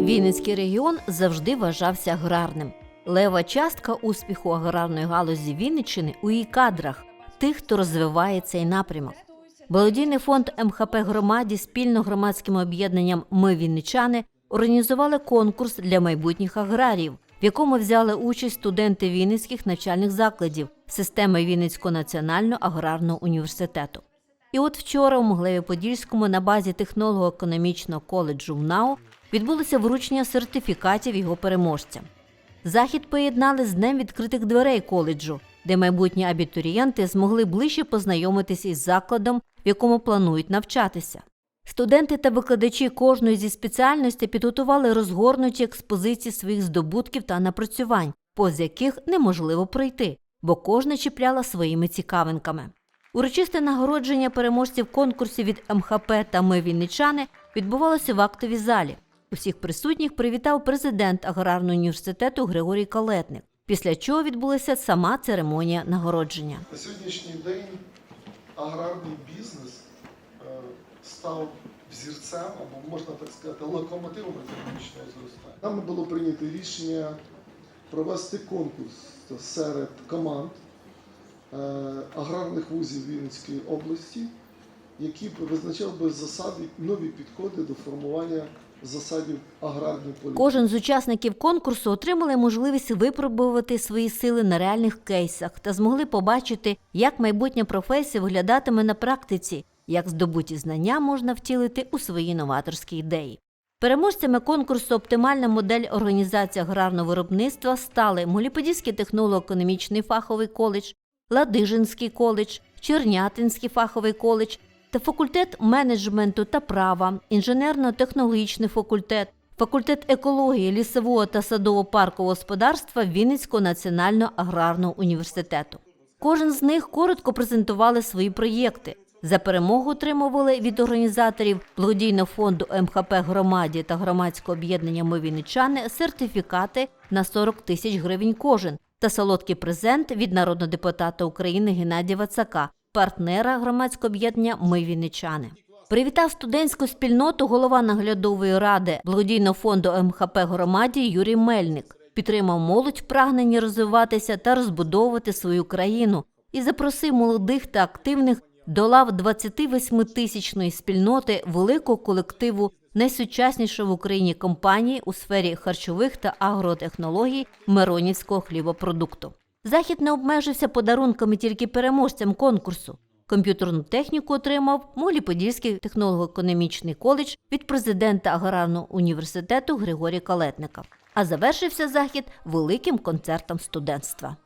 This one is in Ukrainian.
Вінницький регіон завжди вважався аграрним. Лева частка успіху аграрної галузі Вінниччини у її кадрах, тих, хто розвиває цей напрямок. Благодійний фонд МХП громаді спільно громадським об'єднанням Ми Вінничани організували конкурс для майбутніх аграріїв, в якому взяли участь студенти Вінницьких навчальних закладів системи Вінницького національного аграрного університету. І от вчора у Могилеві-Подільському на базі технолого-економічного коледжу ВНАУ відбулося вручення сертифікатів його переможцям. Захід поєднали з Днем відкритих дверей коледжу, де майбутні абітурієнти змогли ближче познайомитися із закладом, в якому планують навчатися. Студенти та викладачі кожної зі спеціальностей підготували розгорнуті експозиції своїх здобутків та напрацювань, поз яких неможливо пройти, бо кожна чіпляла своїми цікавинками. Урочисте нагородження переможців конкурсів від МХП та Ми Вінничани відбувалося в актовій залі. Усіх присутніх привітав президент аграрного університету Григорій Калетник, після чого відбулася сама церемонія нагородження. На сьогоднішній день аграрний бізнес е, став взірцем, або можна так сказати, локомотивом економічного зростання. Нами було прийнято рішення провести конкурс серед команд е, аграрних вузів Вінницької області, які б визначали би засади, нові підходи до формування засадів аграрної політики. Кожен з учасників конкурсу отримали можливість випробувати свої сили на реальних кейсах та змогли побачити, як майбутня професія виглядатиме на практиці, як здобуті знання можна втілити у свої новаторські ідеї. Переможцями конкурсу Оптимальна модель організації аграрного виробництва стали Моліподільський технолого-економічний фаховий коледж, Ладижинський коледж, Чернятинський фаховий коледж та факультет менеджменту та права, інженерно-технологічний факультет, факультет екології, лісового та садово-паркового господарства Вінницького національного аграрного університету. Кожен з них коротко презентували свої проєкти. За перемогу отримували від організаторів благодійного фонду МХП громаді та громадського об'єднання «Ми Вінничани» сертифікати на 40 тисяч гривень кожен та солодкий презент від народного депутата України Геннадія Вацака, партнера громадського об'єднання «Ми Вінничани». Привітав студентську спільноту голова наглядової ради благодійного фонду МХП громаді Юрій Мельник. Підтримав молодь прагненні розвиватися та розбудовувати свою країну і запросив молодих та активних до лав 28-тисячної спільноти великого колективу найсучаснішої в Україні компанії у сфері харчових та агротехнологій Миронівського хлібопродукту. Захід не обмежився подарунками тільки переможцям конкурсу. Комп'ютерну техніку отримав Молі-Подільський технолого-економічний коледж від президента аграрного університету Григорія Калетника. А завершився захід великим концертом студентства.